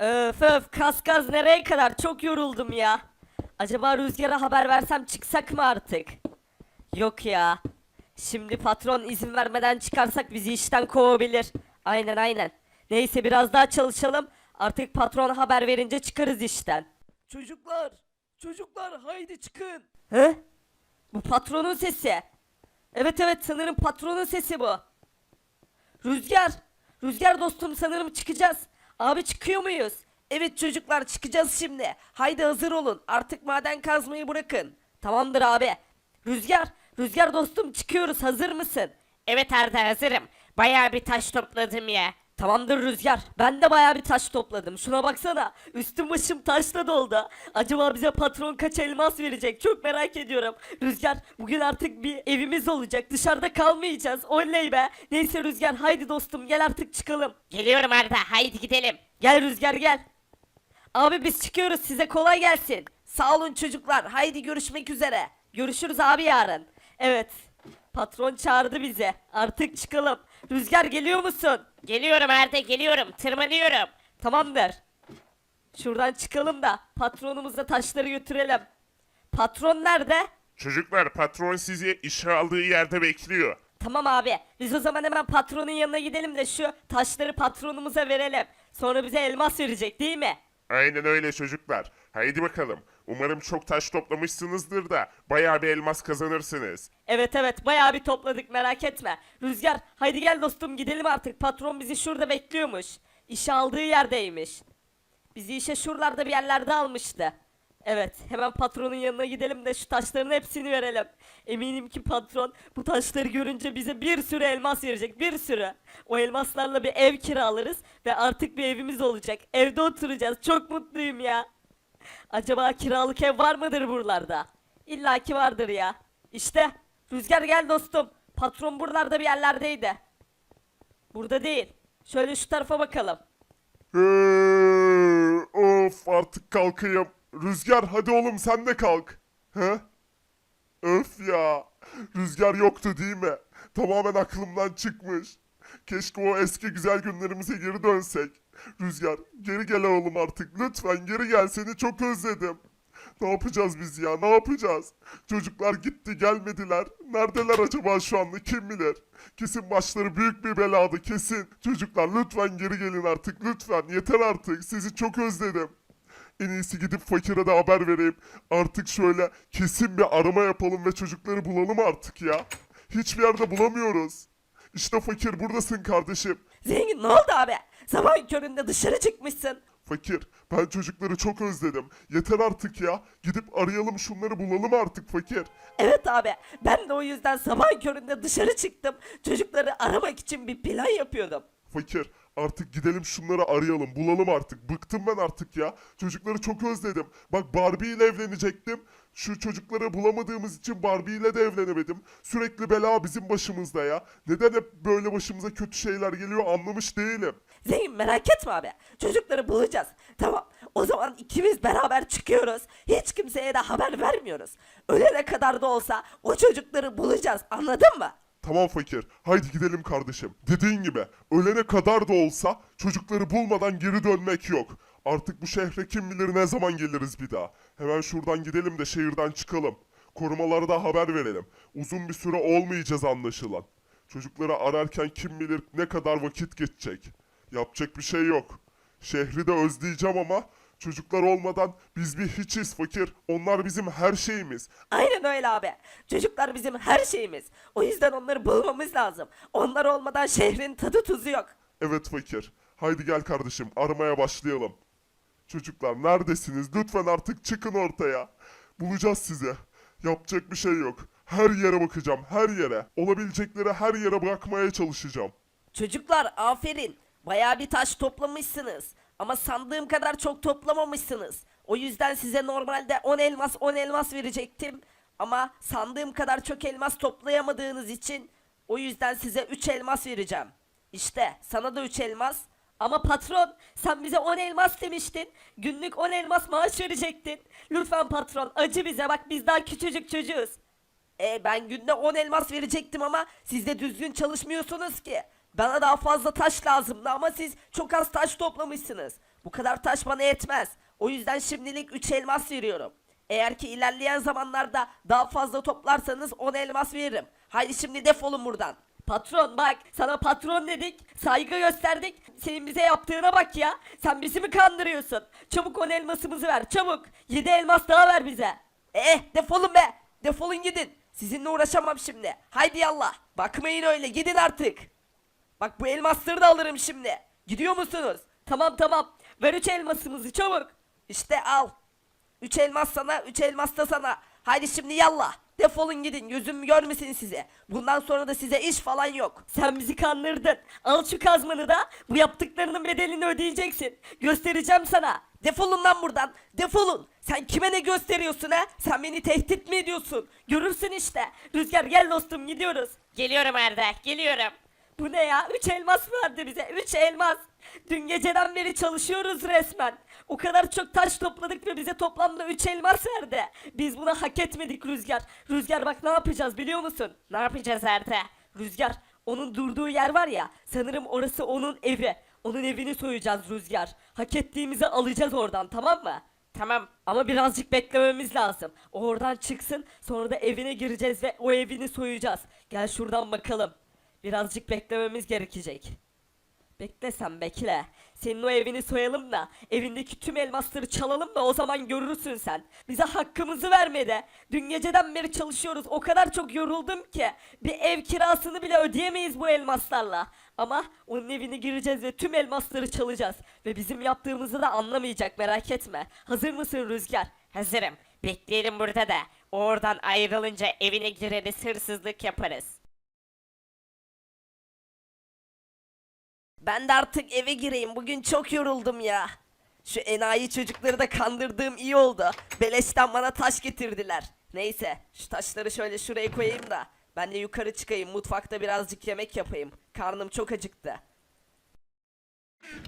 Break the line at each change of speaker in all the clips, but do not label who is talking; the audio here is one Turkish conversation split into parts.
Öf öf kas kas nereye kadar çok yoruldum ya. Acaba Rüzgar'a haber versem çıksak mı artık? Yok ya. Şimdi patron izin vermeden çıkarsak bizi işten kovabilir. Aynen aynen. Neyse biraz daha çalışalım. Artık patron haber verince çıkarız işten. Çocuklar, çocuklar haydi çıkın. He? Bu patronun sesi. Evet evet sanırım patronun sesi bu. Rüzgar. Rüzgar dostum sanırım çıkacağız. Abi çıkıyor muyuz? Evet çocuklar çıkacağız şimdi. Haydi hazır olun. Artık maden kazmayı bırakın. Tamamdır abi. Rüzgar. Rüzgar dostum çıkıyoruz. Hazır mısın? Evet Arda hazırım. Bayağı bir taş topladım ya. Tamamdır Rüzgar. Ben de bayağı bir taş topladım. Şuna baksana. Üstüm başım taşla doldu. Acaba bize patron kaç elmas verecek? Çok merak ediyorum. Rüzgar bugün artık bir evimiz olacak. Dışarıda kalmayacağız. Oley be. Neyse Rüzgar haydi dostum gel artık çıkalım.
Geliyorum Arda haydi gidelim.
Gel Rüzgar gel. Abi biz çıkıyoruz size kolay gelsin. Sağ olun çocuklar. Haydi görüşmek üzere. Görüşürüz abi yarın. Evet. Patron çağırdı bizi. Artık çıkalım. Rüzgar geliyor musun?
Geliyorum Arda geliyorum tırmanıyorum.
Tamamdır. Şuradan çıkalım da patronumuza taşları götürelim. Patron nerede?
Çocuklar patron sizi işe aldığı yerde bekliyor.
Tamam abi. Biz o zaman hemen patronun yanına gidelim de şu taşları patronumuza verelim. Sonra bize elmas verecek değil mi?
Aynen öyle çocuklar. Haydi bakalım. Umarım çok taş toplamışsınızdır da bayağı bir elmas kazanırsınız.
Evet evet bayağı bir topladık merak etme. Rüzgar haydi gel dostum gidelim artık. Patron bizi şurada bekliyormuş. İşe aldığı yerdeymiş. Bizi işe şuralarda bir yerlerde almıştı. Evet hemen patronun yanına gidelim de şu taşların hepsini verelim. Eminim ki patron bu taşları görünce bize bir sürü elmas verecek bir sürü. O elmaslarla bir ev kiralarız ve artık bir evimiz olacak. Evde oturacağız çok mutluyum ya. Acaba kiralık ev var mıdır buralarda? İlla ki vardır ya. İşte Rüzgar gel dostum. Patron buralarda bir yerlerdeydi. Burada değil. Şöyle şu tarafa bakalım.
Of artık kalkayım. Rüzgar hadi oğlum sen de kalk. He? Öf ya. Rüzgar yoktu değil mi? Tamamen aklımdan çıkmış. Keşke o eski güzel günlerimize geri dönsek. Rüzgar geri gel oğlum artık. Lütfen geri gel seni çok özledim. Ne yapacağız biz ya ne yapacağız? Çocuklar gitti gelmediler. Neredeler acaba şu anda kim bilir? Kesin başları büyük bir beladı kesin. Çocuklar lütfen geri gelin artık lütfen. Yeter artık sizi çok özledim. En iyisi gidip fakire de haber vereyim. Artık şöyle kesin bir arama yapalım ve çocukları bulalım artık ya. Hiçbir yerde bulamıyoruz. İşte fakir buradasın kardeşim.
Zengin ne oldu abi? Sabah köründe dışarı çıkmışsın.
Fakir, ben çocukları çok özledim. Yeter artık ya. Gidip arayalım şunları bulalım artık fakir.
Evet abi ben de o yüzden sabah köründe dışarı çıktım. Çocukları aramak için bir plan yapıyordum.
Fakir, artık gidelim şunları arayalım, bulalım artık. Bıktım ben artık ya. Çocukları çok özledim. Bak Barbie ile evlenecektim. Şu çocukları bulamadığımız için Barbie ile de evlenemedim. Sürekli bela bizim başımızda ya. Neden hep böyle başımıza kötü şeyler geliyor anlamış değilim.
Zengin merak etme abi. Çocukları bulacağız. Tamam. O zaman ikimiz beraber çıkıyoruz. Hiç kimseye de haber vermiyoruz. Ölene kadar da olsa o çocukları bulacağız. Anladın mı?
Tamam fakir, haydi gidelim kardeşim. Dediğin gibi, ölene kadar da olsa çocukları bulmadan geri dönmek yok. Artık bu şehre kim bilir ne zaman geliriz bir daha. Hemen şuradan gidelim de şehirden çıkalım. Korumalara da haber verelim. Uzun bir süre olmayacağız anlaşılan. Çocukları ararken kim bilir ne kadar vakit geçecek. Yapacak bir şey yok. Şehri de özleyeceğim ama çocuklar olmadan biz bir hiçiz fakir. Onlar bizim her şeyimiz.
Aynen öyle abi. Çocuklar bizim her şeyimiz. O yüzden onları bulmamız lazım. Onlar olmadan şehrin tadı tuzu yok.
Evet fakir. Haydi gel kardeşim aramaya başlayalım. Çocuklar neredesiniz? Lütfen artık çıkın ortaya. Bulacağız sizi. Yapacak bir şey yok. Her yere bakacağım, her yere. Olabilecekleri her yere bırakmaya çalışacağım.
Çocuklar aferin. Bayağı bir taş toplamışsınız. Ama sandığım kadar çok toplamamışsınız. O yüzden size normalde 10 elmas 10 elmas verecektim. Ama sandığım kadar çok elmas toplayamadığınız için o yüzden size 3 elmas vereceğim. İşte sana da 3 elmas. Ama patron sen bize 10 elmas demiştin. Günlük 10 elmas maaş verecektin. Lütfen patron acı bize bak biz daha küçücük çocuğuz. E ben günde 10 elmas verecektim ama siz de düzgün çalışmıyorsunuz ki. Bana daha fazla taş lazımdı ama siz çok az taş toplamışsınız. Bu kadar taş bana yetmez. O yüzden şimdilik 3 elmas veriyorum. Eğer ki ilerleyen zamanlarda daha fazla toplarsanız 10 elmas veririm. Haydi şimdi defolun buradan. Patron bak sana patron dedik saygı gösterdik senin bize yaptığına bak ya sen bizi mi kandırıyorsun çabuk 10 elmasımızı ver çabuk 7 elmas daha ver bize Eh defolun be defolun gidin sizinle uğraşamam şimdi haydi yallah bakmayın öyle gidin artık Bak bu elmasları da alırım şimdi. Gidiyor musunuz? Tamam tamam. Ver üç elmasımızı çabuk. İşte al. Üç elmas sana, üç elmas da sana. Haydi şimdi yallah. Defolun gidin gözüm görmesin size. Bundan sonra da size iş falan yok. Sen bizi kandırdın. Al şu kazmanı da bu yaptıklarının bedelini ödeyeceksin. Göstereceğim sana. Defolun lan buradan. Defolun. Sen kime ne gösteriyorsun ha? Sen beni tehdit mi ediyorsun? Görürsün işte. Rüzgar gel dostum gidiyoruz.
Geliyorum Arda geliyorum.
Bu ne ya? Üç elmas verdi bize. Üç elmas. Dün geceden beri çalışıyoruz resmen. O kadar çok taş topladık ve bize toplamda üç elmas verdi. Biz bunu hak etmedik Rüzgar. Rüzgar bak ne yapacağız biliyor musun?
Ne yapacağız Arda?
Rüzgar onun durduğu yer var ya sanırım orası onun evi. Onun evini soyacağız Rüzgar. Hak ettiğimizi alacağız oradan tamam mı?
Tamam.
Ama birazcık beklememiz lazım. O oradan çıksın sonra da evine gireceğiz ve o evini soyacağız. Gel şuradan bakalım. Birazcık beklememiz gerekecek. Bekle sen bekle. Senin o evini soyalım da evindeki tüm elmasları çalalım da o zaman görürsün sen. Bize hakkımızı vermedi. Dün geceden beri çalışıyoruz. O kadar çok yoruldum ki. Bir ev kirasını bile ödeyemeyiz bu elmaslarla. Ama onun evine gireceğiz ve tüm elmasları çalacağız. Ve bizim yaptığımızı da anlamayacak merak etme. Hazır mısın Rüzgar?
Hazırım. Bekleyelim burada da. Oradan ayrılınca evine gireriz hırsızlık yaparız.
Ben de artık eve gireyim. Bugün çok yoruldum ya. Şu enayi çocukları da kandırdığım iyi oldu. Beleşten bana taş getirdiler. Neyse, şu taşları şöyle şuraya koyayım da ben de yukarı çıkayım. Mutfakta birazcık yemek yapayım. Karnım çok acıktı.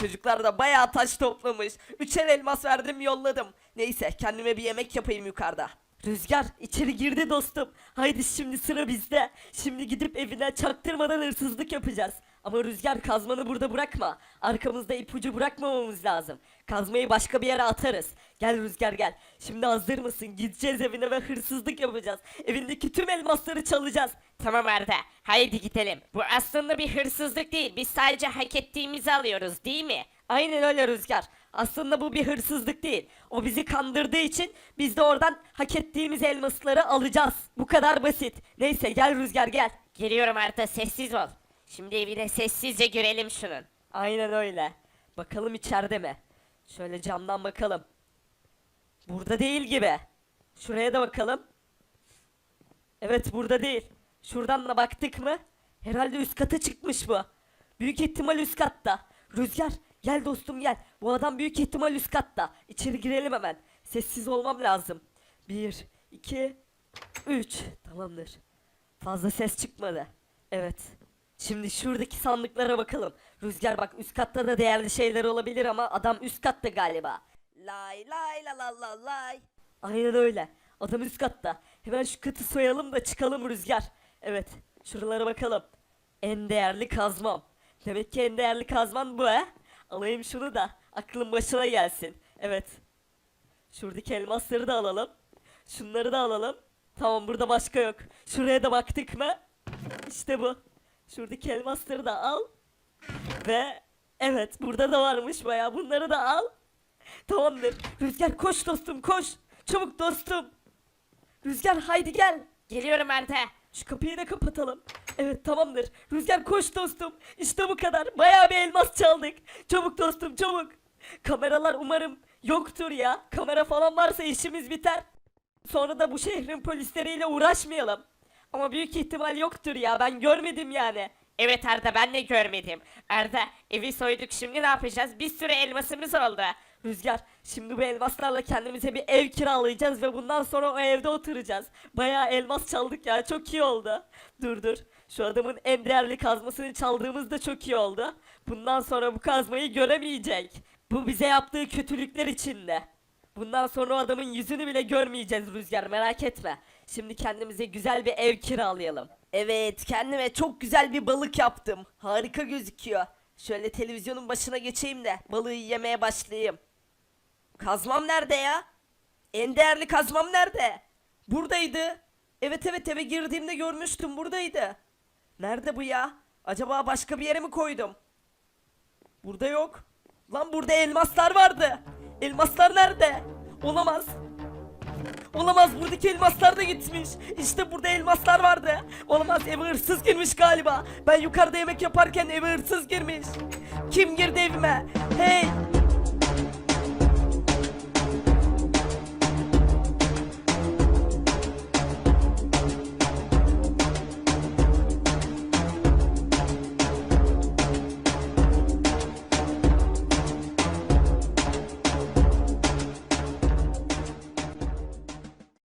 Çocuklar da bayağı taş toplamış. Üçer elmas verdim yolladım. Neyse kendime bir yemek yapayım yukarıda. Rüzgar içeri girdi dostum. Haydi şimdi sıra bizde. Şimdi gidip evine çaktırmadan hırsızlık yapacağız. Ama Rüzgar kazmanı burada bırakma. Arkamızda ipucu bırakmamamız lazım. Kazmayı başka bir yere atarız. Gel Rüzgar gel. Şimdi hazır mısın? Gideceğiz evine ve hırsızlık yapacağız. Evindeki tüm elmasları çalacağız.
Tamam Arda. Haydi gidelim. Bu aslında bir hırsızlık değil. Biz sadece hak ettiğimizi alıyoruz değil mi?
Aynen öyle Rüzgar. Aslında bu bir hırsızlık değil. O bizi kandırdığı için biz de oradan hak ettiğimiz elmasları alacağız. Bu kadar basit. Neyse gel Rüzgar gel.
Geliyorum Arda sessiz ol. Şimdi evine sessizce girelim şunun.
Aynen öyle. Bakalım içeride mi? Şöyle camdan bakalım. Burada değil gibi. Şuraya da bakalım. Evet burada değil. Şuradan da baktık mı? Herhalde üst kata çıkmış bu. Büyük ihtimal üst katta. Rüzgar gel dostum gel. Bu adam büyük ihtimal üst katta. İçeri girelim hemen. Sessiz olmam lazım. Bir, iki, üç. Tamamdır. Fazla ses çıkmadı. Evet. Şimdi şuradaki sandıklara bakalım. Rüzgar bak üst katta da değerli şeyler olabilir ama adam üst katta galiba. Lay lay la la la lay. Aynen öyle. Adam üst katta. Hemen şu katı soyalım da çıkalım Rüzgar. Evet. Şuralara bakalım. En değerli kazmam. Demek ki en değerli kazman bu he. Alayım şunu da aklın başına gelsin. Evet. Şuradaki elmasları da alalım. Şunları da alalım. Tamam burada başka yok. Şuraya da baktık mı? İşte bu. Şuradaki elmasları da al. Ve evet burada da varmış baya. Bunları da al. Tamamdır. Rüzgar koş dostum koş. Çabuk dostum. Rüzgar haydi gel.
Geliyorum Arda.
Şu kapıyı da kapatalım. Evet tamamdır. Rüzgar koş dostum. İşte bu kadar. Bayağı bir elmas çaldık. Çabuk dostum çabuk. Kameralar umarım yoktur ya. Kamera falan varsa işimiz biter. Sonra da bu şehrin polisleriyle uğraşmayalım. Ama büyük ihtimal yoktur ya. Ben görmedim yani.
Evet Arda ben de görmedim. Arda evi soyduk şimdi ne yapacağız? Bir sürü elmasımız oldu.
Rüzgar, şimdi bu elmaslarla kendimize bir ev kiralayacağız ve bundan sonra o evde oturacağız. Bayağı elmas çaldık ya, çok iyi oldu. Dur dur, şu adamın en değerli kazmasını çaldığımız da çok iyi oldu. Bundan sonra bu kazmayı göremeyecek. Bu bize yaptığı kötülükler içinde. Bundan sonra o adamın yüzünü bile görmeyeceğiz Rüzgar merak etme. Şimdi kendimize güzel bir ev kiralayalım. Evet kendime çok güzel bir balık yaptım. Harika gözüküyor. Şöyle televizyonun başına geçeyim de balığı yemeye başlayayım. Kazmam nerede ya? En değerli kazmam nerede? Buradaydı. Evet evet eve girdiğimde görmüştüm buradaydı. Nerede bu ya? Acaba başka bir yere mi koydum? Burada yok. Lan burada elmaslar vardı. Elmaslar nerede? Olamaz. Olamaz buradaki elmaslar da gitmiş. İşte burada elmaslar vardı. Olamaz eve hırsız girmiş galiba. Ben yukarıda yemek yaparken eve hırsız girmiş. Kim girdi evime? Hey